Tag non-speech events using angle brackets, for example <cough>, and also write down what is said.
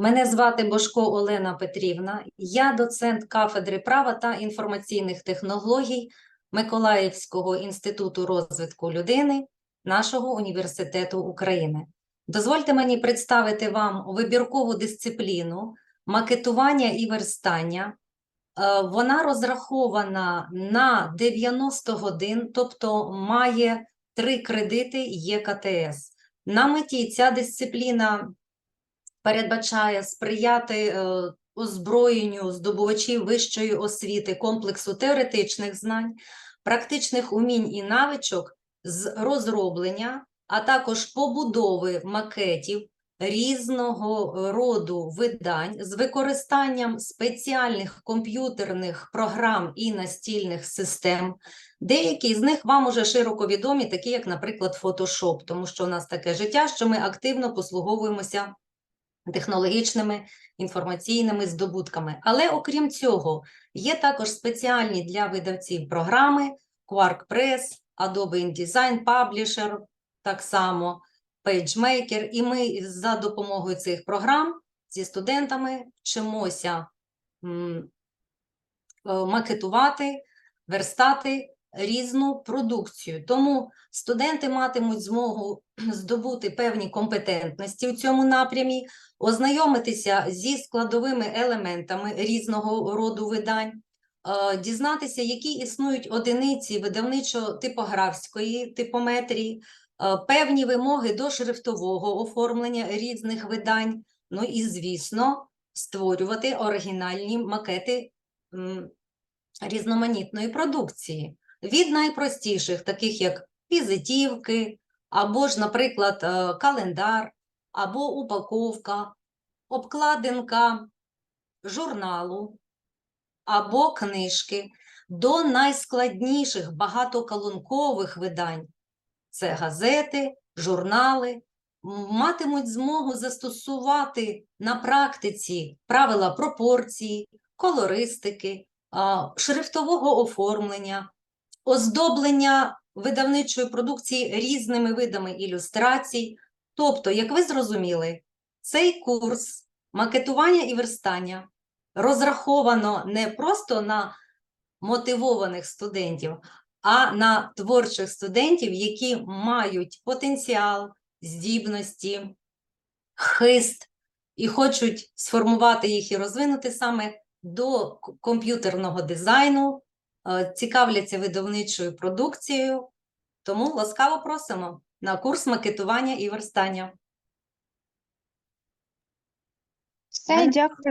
Мене звати Бошко Олена Петрівна. Я доцент кафедри права та інформаційних технологій Миколаївського інституту розвитку людини нашого університету України. Дозвольте мені представити вам вибіркову дисципліну макетування і верстання. Е, Вона розрахована на 90 годин, тобто має три кредити ЄКТС. На меті ця дисципліна передбачає сприяти е, озброєнню здобувачів вищої освіти комплексу теоретичних знань, практичних умінь і навичок з розроблення, а також побудови макетів різного роду видань з використанням спеціальних комп'ютерних програм і настільних систем. Деякі з них вам уже широко відомі, такі як, наприклад, Photoshop, тому що у нас таке життя, що ми активно послуговуємося технологічними інформаційними здобутками. Але окрім цього, є також спеціальні для видавців програми QuarkPress, Adobe InDesign Publisher, так само PageMaker, і ми за допомогою цих програм зі студентами вчимося е, макетувати, верстати різну продукцію. Тому студенти матимуть змогу <clears throat> здобути певні компетентності у цьому напрямі, ознайомитися зі складовими елементами різного роду видань, е, дізнатися, які існують одиниці видавничо-типографської типометрії, е, певні вимоги до шрифтового оформлення різних видань, ну і, звісно, створювати оригінальні макети різноманітної продукції. Від найпростіших, таких як візитівки, або ж, наприклад, е, календар, або упаковка, обкладинка журналу або книжки, до найскладніших багатоколонкових видань. Це газети, журнали, матимуть змогу застосувати на практиці правила пропорції, колористики, шрифтового оформлення, оздоблення видавничої продукції різними видами ілюстрацій. Тобто, як ви зрозуміли, цей курс макетування і верстання розраховано не просто на мотивованих студентів, а на творчих студентів, які мають потенціал, здібності, хист і хочуть сформувати їх і розвинути саме до комп'ютерного дизайну, цікавляться видавничою продукцією. Тому ласкаво просимо на курс макетування і верстання. Все, дякую